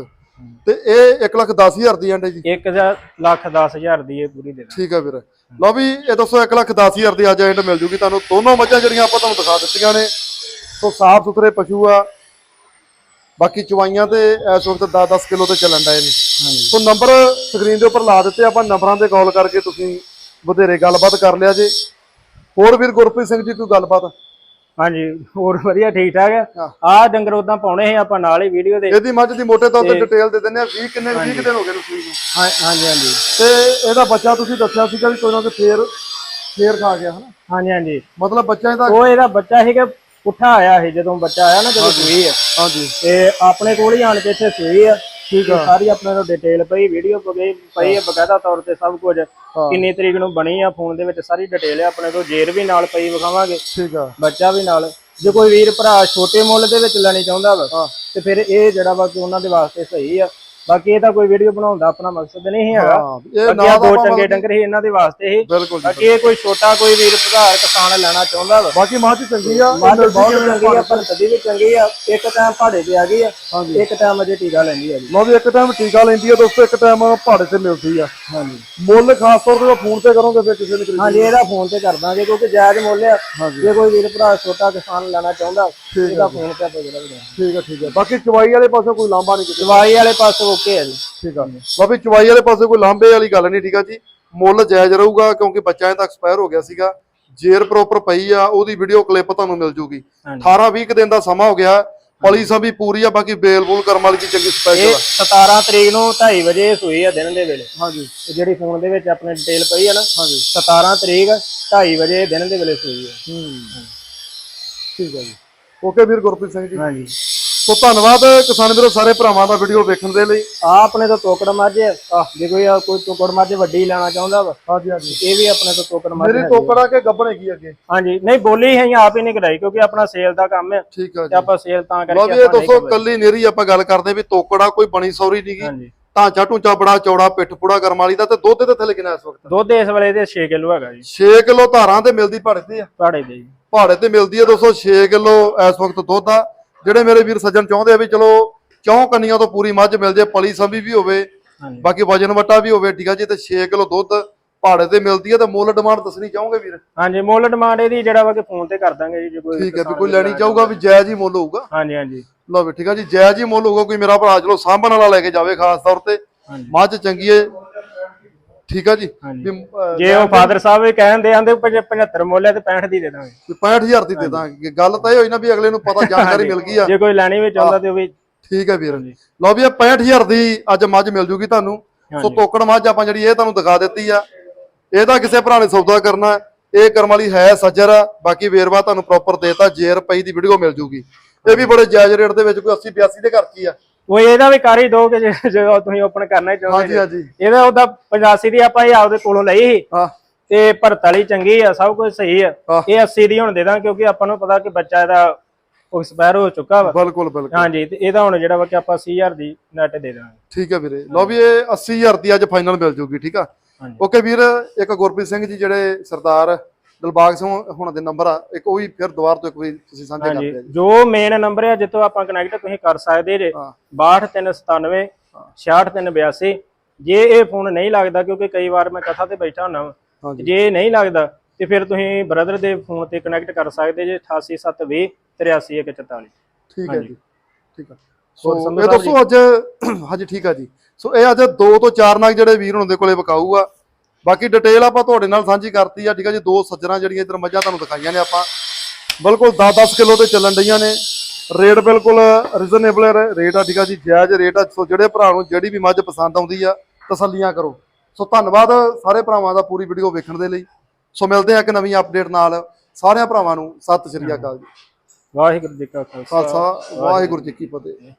ਤੇ ਇਹ 1 ਲੱਖ 10000 ਦੀ ਐਂਡ ਜੀ। ਇੱਕ ਹਜ਼ਾਰ- ਲੱਖ 10000 ਦੀ ਇਹ ਪੂਰੀ ਦੇ ਠੀਕ ਆ ਵੀਰ। ਲਓ ਵੀ ਇਹ ਦੱਸੋ 1 ਲੱਖ 10000 ਦੀ ਅੱਜ ਐਂਡ ਮਿਲ ਜੂਗੀ। ਤੁਹਾਨੂੰ ਦੋਨੋਂ ਮੱਝਾਂ ਜਿਹੜੀਆਂ ਆਪਾਂ ਤੁਹਾਨੂੰ ਦਿਖਾ ਦਿੱਤੀਆਂ ਨੇ ਸੋ ਸਾਫ਼ ਸੁਥਰੇ ਪਸ਼ੂ ਆ। ਬਾਕੀ ਚਵਾਈਆਂ ਤੇ ਇਸ ਵਕਤ 10-10 ਕਿਲੋ ਤੇ ਚੱਲਣ ਡਏ ਨੇ। ਸੋ ਨੰਬਰ ਸਕਰੀਨ ਦੇ ਉੱਪਰ ਲਾ ਦਿੱਤੇ ਆਪਾਂ ਨੰਬਰਾਂ ਤੇ ਕਾਲ ਕਰਕੇ ਤੁਸੀਂ ਵਧੇਰੇ ਗੱਲਬਾਤ ਕਰ ਲਿਆ ਜੇ। ਹੋਰ ਵੀਰ ਗੁਰਪ੍ਰੀਤ ਸਿੰਘ ਜੀ ਕੋਈ ਗੱਲਬਾਤ? ਹਾਂਜੀ ਹੋਰ ਵਧੀਆ ਠੀਕ ਠਾਕ ਆ। ਆਹ ਡੰਗਰ ਉਦਾਂ ਪਾਉਣੇ ਸੀ ਆਪਾਂ ਨਾਲ ਹੀ ਵੀਡੀਓ ਦੇ। ਇਹਦੀ ਮੱਝ ਦੀ ਮੋਟੇ ਤੌਰ ਤੇ ਡਿਟੇਲ ਦੇ ਦਿੰਦੇ ਆ 20 ਕਿੰਨੇ 20 ਕੁ ਦਿਨ ਹੋ ਗਏ ਨੂੰ ਸੂਈ ਨੂੰ ਹਾਂ- ਹਾਂਜੀ ਹਾਂਜੀ। ਤੇ ਇਹਦਾ ਬੱਚਾ ਤੁਸੀਂ ਦੱਸਿਆ ਸੀਗਾ ਵੀ ਕੋਈ ਨਾ ਕੋਈ ਫੇਰ ਫੇਰ ਖਾ ਗਿਆ ਹਨਾ? ਹਾਂਜੀ ਹਾਂਜੀ। ਮਤਲਬ ਬੱਚਾ ਇਹਦਾ ਉਹ ਇਹਦਾ ਬੱਚਾ ਸੀਗਾ ਪੁੱਠਾ ਆਇਆ ਸੀ ਜਦੋਂ ਬੱਚਾ ਆਇਆ ਨਾ ਜਦੋਂ ਸੂਈ ਆ ਹਾਂਜੀ। ਤੇ ਆਪਣੇ ਕੋਲ ਹੀ ਆਣ ਕੇ ਇੱਥੇ ਸੂਈ ਆ ਠੀਕ ਆ ਸਾਰੀ ਆਪਣੇ ਨੂੰ ਡਿਟੇਲ ਪਈ ਵੀਡੀਓ ਪਈ ਪਈ ਆ ਬਕਾਇਦਾ ਤੌਰ ਤੇ ਸਭ ਕੁਝ। ਕਿੰਨੀ ਤਰੀਕ ਨੂੰ ਬਣੀ ਆ ਫੋਨ ਦੇ ਵਿੱਚ ਸਾਰੀ ਡਿਟੇਲ ਆ ਆਪਣੇ ਕੋਲ ਜੇਰ ਵੀ ਨਾਲ ਪਈ ਵਿਖਾਵਾਂਗੇ ਠੀਕ ਆ। ਬੱਚਾ ਵੀ ਨਾਲ। ਜੇ ਕੋਈ ਵੀਰ ਭਰਾ ਛੋਟੇ ਮੁੱਲ ਦੇ ਵਿੱਚ ਲੈਣੀ ਚਾਹੁੰਦਾ ਵਾ। ਤੇ ਫਿਰ ਇਹ ਜਿਹੜਾ ਵਾ ਕਿ ਉਹਨਾਂ ਦੇ ਵਾਸਤੇ ਸਹੀ ਆ। ਬਾਕੀ ਇਹ ਤਾਂ ਕੋਈ ਵੀਡੀਓ ਬਣਾਉਣ ਦਾ ਆਪਣਾ ਮਕਸਦ ਨਹੀਂ ਹੈਗਾ। ਹਾਂ ਇਹ ਨਾ ਦਾ ਚੰਗੇ ਡੰਗਰ ਸੀ ਇਹਨਾਂ ਦੇ ਵਾਸਤੇ ਹੀ ਬਾਕੀ ਇਹ ਕੋਈ ਛੋਟਾ ਕੋਈ ਵੀਰ ਭਰਾ ਕਿਸਾਨ ਲੈਣਾ ਚਾਹੁੰਦਾ ਵਾ। ਬਾਕੀ ਮੱਝ ਚੰਗੀ ਆ ਮੱਝ ਬਹੁਤ ਚੰਗੀ ਆ ਪਰ ਸਦੀ ਵੀ ਚੰਗੀ ਆ। ਇੱਕ ਟਾਈਮ ਪਹਾੜੇ ਤੇ ਆ ਗਈ ਆ। ਇੱਕ ਟਾਈਮ ਅਜੇ ਟੀਕਾ ਲੈਂਦੀ ਆ ਜੀ। ਵੀ ਇੱਕ ਟਾਈਮ ਟੀਕਾ ਲੈਂਦੀ ਆ ਦੋਸਤੋ ਇੱਕ ਟਾਈਮ ਪਹਾੜੇ ਤੇ ਮਿਲਦੀ ਆ। ਹਾਂਜੀ। ਮੁੱਲ ਖਾਸ ਤੌਰ ਤੇ ਫੋਨ ਤੇ ਕਰੋਗੇ ਫਿਰ ਕਿਸੇ ਨੇ ਖਰੀਦਣੀ। ਹਾਂਜੀ ਇਹਦਾ ਫੋਨ ਤੇ ਕਰ ਦਾਂਗੇ ਕਿਉਂਕਿ ਜਾਇਜ਼ ਮੁੱਲ ਆ। ਜੇ ਕੋਈ ਵੀਰ ਭਰਾ ਛੋਟਾ ਕਿਸਾਨ ਲੈਣਾ ਚਾਹੁੰਦਾ ਇਹਦਾ ਫੋਨ ਤੇ ਆਪਾਂ ਜਿਹੜਾ। ਠੀਕ ਆ ਠੀਕ ਆ। ਬਾਕੀ ਚਵਾਈ ਵਾਲੇ ਪਾਸੇ ਕੋਈ ਲਾਂਬਾ ਨਹੀਂ ਦਵਾਈ ਵਾਲੇ ਪਾਸੇ ਓਕੇ ਆ ਜੀ ਠੀਕ ਆ। ਵੀ ਚਵਾਈ ਵਾਲੇ ਪਾਸੇ ਕੋਈ ਲਾਂਬੇ ਵਾਲੀ ਗੱਲ ਨਹੀਂ ਠੀਕ ਆ ਜੀ? ਮੁੱਲ ਜਾਇਜ਼ ਰਹੂਗਾ ਕਿਉਂਕਿ ਬੱਚਾ ਇਹਦਾ ਐਕਸਪਾਇਰ ਹੋ ਗਿਆ ਸੀਗਾ। ਜੇਰ ਪ੍ਰੋਪਰ ਪਈ ਆ ਉਹਦੀ ਵੀਡੀਓ ਕਲਿੱਪ ਤੁਹਾਨੂੰ ਮਿਲ ਜੂਗੀ। ਹਾਂਜੀ। 18 20 ਕੁ ਦਿਨ ਦਾ ਸਮਾਂ ਹੋ ਗਿਆ ਪਲੀ ਸਭੀ ਪੂਰੀ ਆ ਬਾਕੀ ਬੇਲ ਬੂਲ ਕਰਮ ਵਾਲੀ ਦੀ ਚੰਗੀ ਸਪੈਸ਼ਲ ਇਹ ਆ 17 ਤਰੀਕ ਨੂੰ 2:30 ਵਜੇ ਸੂਈ ਆ ਦਿਨ ਦੇ ਵੇਲੇ। ਹਾਂਜੀ। ਇਹ ਜਿਹੜੀ ਫੋਨ ਦੇ ਵਿੱਚ ਆਪਣੇ ਡਿਟੇਲ ਪਈ ਆ ਨਾ ਹਾਂਜੀ। 17 ਤਰੀਕ 2:30 ਵਜੇ ਦਿਨ ਦੇ ਵੇਲੇ ਸੂਈ ਆ। ਹੂੰ। ਠੀਕ ਹੈ ਜੀ। ਓਕੇ ਵੀਰ ਗੁਰਪ੍ਰੀਤ ਸਿੰਘ ਜੀ। ਹਾਂਜੀ। ਸੋ ਧੰਨਵਾਦ ਕਿਸਾਨ ਵੀਰੋ ਸਾਰੇ ਭਰਾਵਾਂ ਦਾ ਵੀਡੀਓ ਵੇਖਣ ਦੇ ਲਈ। ਆ ਆਪਣੇ ਤੋਂ ਤੋਕੜ ਮੱਝ ਜੇ ਕੋਈ ਕੋਈ ਤੋਕੜ ਮੱਝ ਵੱਡੀ ਲੈਣਾ ਚਾਹੁੰਦਾ ਵਾ ਹਾਂਜੀ ਹਾਂਜੀ। ਇਹ ਵੀ ਆਪਣੇ ਤੋਂ ਤੋਕੜ ਮੱਝ ਮੇਰੀ। ਟੋਕੜਾ ਕੇ ਗੱਬਣੇ ਕੀ ਅੱਗੇ। ਹਾਂਜੀ ਨਹੀਂ ਬੋਲੀ ਹੈ ਆਪ ਹੀ ਨਹੀਂ ਕਰਾਈ ਕਿਉਂਕਿ ਆਪਣਾ ਸੇਲ ਦਾ ਕੰਮ ਹੈ ਠੀਕ ਤੇ ਜੀ। ਆਪਾਂ ਸੇਲ ਤਾਂ ਕਰਕੇ ਇਹ ਆਪਾਂ ਨਹੀਂ ਦੋਸਤੋ ਕੱਲੀ ਨੇਰੀ ਆਪਾਂ ਗੱਲ ਕਰਦੇ ਵੀ ਤੋਕੜਾ ਕੋਈ ਬਣੀ ਸੌਰੀ ਨਹੀਂਗੀ ਹਾਂਜੀ। ਢਾਂਚਾ ਢੂੰਚਾ ਬੜਾ ਚੌੜਾ ਪਿੱਠ ਪੂੜਾ ਕਰਮ ਵਾਲੀ ਦਾ ਤੇ ਦੁੱਧ ਦੇ ਥੱਲੇ ਕਿੰਨਾ ਇਸ ਵਕਤ? ਦੁੱਧ ਇਸ ਵੇਲੇ ਦੇ 6 ਕਿਲੋ ਹੈਗਾ ਜੀ। 6 ਕਿਲੋ ਧਾਰਾਂ ਤੇ ਮਿਲਦੀ ਭਾੜੇ ਤੇ ਆ ਦੇ ਜੀ। ਭਾੜੇ ਤੇ ਮਿਲਦੀ ਆ ਦੋਸਤੋ 6 ਕਿਲੋ ਇਸ ਵਕਤ ਦੁੱਧ ਆ। ਜਿਹੜੇ ਮੇਰੇ ਵੀਰ ਸੱਜਣ ਚਾਹੁੰਦੇ ਆ ਵੀ ਚਲੋ ਚੌਂ ਕੰਨੀਆਂ ਤੋਂ ਪੂਰੀ ਮੱਝ ਮਿਲ ਜੇ ਪਲੀ ਸੰਭੀ ਵੀ ਹੋਵੇ ਬਾਕੀ ਵਜਨ ਵਟਾ ਵੀ ਹੋਵੇ ਠੀਕ ਆ ਜੀ ਤੇ 6 ਕਿਲੋ ਦੁੱਧ ਭਾੜੇ ਤੇ ਮਿਲਦੀ ਆ ਤੇ ਮੁੱਲ ਡਿਮਾਂਡ ਦੱਸਣੀ ਚਾਹੋਗੇ ਵੀਰ? ਹਾਂਜੀ ਮੁੱਲ ਡਿਮਾਂਡ ਇਹਦੀ ਜਿਹੜਾ ਵਾ ਕਿ ਫੋਨ ਤੇ ਕਰ ਦਾਂਗੇ ਜੀ ਜੇ ਕੋਈ ਠੀਕ ਹੈ ਵੀ ਕੋਈ ਲੈਣੀ ਚਾਹੂਗਾ ਵੀ ਜਾਇਜ਼ ਹੀ ਮੁੱਲ ਹੋਊਗਾ। ਹਾਂਜੀ ਹਾਂਜੀ। ਲਓ ਵੀ ਠੀਕ ਆ ਜੀ ਜਾਇਜ਼ ਹੀ ਮੁੱਲ ਹੋਊਗਾ ਕੋਈ ਮੇਰਾ ਭਰਾ ਚਲੋ ਸਾਂਭਣ ਵਾਲਾ ਲੈ ਕੇ ਜਾਵੇ ਖਾਸ ਤੌਰ ਤੇ। ਮੱਝ ਚੰਗੀ ਏ ਠੀਕ ਆ ਜੀ? ਹਾਂਜੀ। ਵੀ ਅਹ, ਜੇ ਉਹ ਫਾਦਰ ਸਾਹਿਬ ਵੀ ਕਹਿੰਦੇ ਆਂਦੇ 75 ਮੁੱਲ ਹੈ ਤੇ 65 ਦੀ ਦੇ ਦਾਂਗੇ। ਵੀ 65000 ਦੀ ਦੇ ਦਾਂਗੇ। ਗੱਲ ਤਾਂ ਇਹ ਹੋਈ ਨਾ ਵੀ ਅਗਲੇ ਨੂੰ ਪਤਾ ਜਾਣਕਾਰੀ ਮਿਲ ਗਈ ਆ। ਜੇ ਕੋਈ ਲੈਣੀ ਵੀ ਚਾਹੁੰਦਾ ਤੇ ਉਹ ਵੀ ਠੀਕ ਹੈ ਵੀਰ। ਲਓ ਵੀ ਇਹ 65000 ਦੀ ਅੱਜ ਮੱਝ ਮਿਲ ਜੂਗੀ ਤੁਹਾਨੂੰ। ਸੋ। ਤੋਕੜ ਮੱਝ ਆਪਾਂ ਜਿਹੜੀ ਇਹ ਤੁਹਾਨੂੰ ਦਿਖਾ ਦਿੱਤੀ ਆ ਇਹਦਾ ਕਿਸੇ ਭਰਾ ਨੇ ਸੌਦਾ ਕਰਨਾ ਇਹ ਕਰਮ ਵਾਲੀ ਹੈ ਸੱਜਰ ਆ। ਬਾਕੀ ਵੇਰਵਾ ਤੁਹਾਨੂੰ ਪ੍ਰੋਪਰ ਦੇਤਾ ਜੇਰ ਪਈ ਦੀ ਵੀਡੀਓ ਮਿਲ ਜੂਗੀ। ਇਹ ਵੀ ਬੜੇ ਜਾਇਜ਼ ਰੇਟ ਦੇ ਵਿੱਚ ਕੋਈ 80 82 ਦੇ ਘਰ ਕੀ ਆ। ਉਹ ਇਹਦਾ ਵੀ ਕਰ ਹੀ ਦੋਗੇ ਜੇ ਜੇ ਤੁਸੀਂ ਓਪਨ ਕਰਨਾ ਹੀ ਚਾਹੁੰਦੇ ਹਾਂਜੀ ਹਾਂਜੀ। ਇਹਦਾ ਉਹਦਾ 85 ਦੀ ਆਪਾਂ ਇਹ ਆਪਦੇ ਕੋਲੋਂ ਲਈ ਸੀ। ਹਾਂ। ਤੇ ਭਰਤ ਵਾਲੀ ਚੰਗੀ ਆ ਸਭ ਕੁਝ ਸਹੀ ਆ। ਹਾਂ। ਇਹ 80 ਦੀ ਹੁਣ ਦੇ ਦਾਂ ਕਿਉਂਕਿ ਆਪਾਂ ਨੂੰ ਪਤਾ ਕਿ ਬੱਚਾ ਇਹਦਾ ਐਕਸਪਾਇਰ ਹੋ ਚੁੱਕਾ ਵਾ। ਬਿਲਕੁਲ ਬਿਲਕੁਲ। ਹਾਂਜੀ ਤੇ ਇਹਦਾ ਹੁਣ ਜਿਹੜਾ ਵਾ ਕਿ ਆਪਾਂ 80000 ਦੀ ਨੈਟ ਦੇ ਦਾਂਗੇ। ਠੀਕ ਹੈ ਵੀਰੇ। ਲਓ ਵੀ ਇਹ 80000 ਦੀ ਅੱਜ ਫਾਈਨਲ ਮਿਲ ਜੂਗੀ ਠੀਕ ਆ? ਹਾਂਜੀ। ਓਕੇ ਵੀਰ ਇੱਕ ਗੁਰਪ੍ਰੀਤ ਸਿੰਘ ਜੀ ਜਿਹੜੇ ਸਰਦਾਰ ਦਿਲਬਾਗ ਸਿੰਘ ਹੁਣ ਦੇ ਨੰਬਰ ਆ ਇੱਕ ਉਹ ਵੀ ਫਿਰ ਦੁਬਾਰ ਤੋਂ ਇੱਕ ਵਾਰੀ ਤੁਸੀਂ ਸਾਂਝੇ ਹਾਂਜੀ ਕਰਦੇ ਆ ਜੀ। ਜੋ ਮੇਨ ਨੰਬਰ ਹੈ ਜਿੱਥੋਂ ਆਪਾਂ ਕਨੈਕਟ ਤੁਸੀਂ ਕਰ ਸਕਦੇ ਜੇ ਹਾਂ। 62397 66382 ਜੇ ਇਹ ਫੋਨ ਨਹੀਂ ਲੱਗਦਾ ਕਿਉਂਕਿ ਕਈ ਵਾਰ ਮੈਂ ਕਥਾ ਤੇ ਬੈਠਾ ਹੁੰਦਾ ਜੇ। ਨਹੀਂ ਲੱਗਦਾ ਤੇ ਫਿਰ ਤੁਸੀਂ ਬ੍ਰਦਰ ਦੇ ਫੋਨ ਤੇ ਕਨੈਕਟ ਕਰ ਸਕਦੇ ਜੇ 88720 83144 ਠੀਕ ਹੈ ਜੀ ਠੀਕ ਆ ਹੋਰ ਸੋ ਇਹ ਦੋਸਤੋ ਅੱਜ ਹਾਂਜੀ ਠੀਕ ਆ ਜੀ। ਸੋ ਇਹ ਅੱਜ ਦੋ ਤੋਂ ਚਾਰ ਨਗ ਜਿਹੜੇ ਵੀਰ ਹੁਣ ਦੇ ਕੋਲੇ ਵਿਕਾਊ ਆ ਬਾਕੀ ਡਿਟੇਲ ਆਪਾਂ ਤੁਹਾਡੇ ਨਾਲ ਸਾਂਝੀ ਕਰਤੀ ਆ ਠੀਕ ਆ ਜੀ ਦੋ ਸੱਜਣਾ ਜਿਹੜੀਆਂ ਇਧਰ ਮੱਝਾਂ ਤੁਹਾਨੂੰ ਦਿਖਾਈਆਂ ਨੇ ਆਪਾਂ। ਬਿਲਕੁਲ 10-10 ਕਿਲੋ ਤੇ ਚੱਲਣ ਡਈਆਂ ਨੇ। ਰੇਟ ਬਿਲਕੁਲ ਰੀਜ਼ਨੇਬਲ ਰੇਟ ਆ ਠੀਕ ਆ ਜੀ ਜਾਇਜ਼ ਰੇਟ ਆ। ਸੋ ਜਿਹੜੇ ਭਰਾ ਨੂੰ ਜਿਹੜੀ ਵੀ ਮੱਝ ਪਸੰਦ ਆਉਂਦੀ ਆ ਤਸੱਲੀਆਂ ਕਰੋ। ਸੋ ਧੰਨਵਾਦ ਸਾਰੇ ਭਰਾਵਾਂ ਦਾ ਪੂਰੀ ਵੀਡੀਓ ਵੇਖਣ ਦੇ ਲਈ। ਸੋ ਮਿਲਦੇ ਆ ਇੱਕ ਨਵੀਂ ਅਪਡੇਟ ਨਾਲ। ਸਾਰਿਆਂ ਭਰਾਵਾਂ ਨੂੰ ਸਤਿ ਸ਼੍ਰੀ ਅਕਾਲ ਜੀ। ਵਾਹਿਗੁਰੂ ਜੀ ਕਾ ਖਾਲਸਾ। ਖਾਲਸਾ ਵਾਹਿਗੁਰੂ ਜੀ ਕੀ ਫਤਿਹ।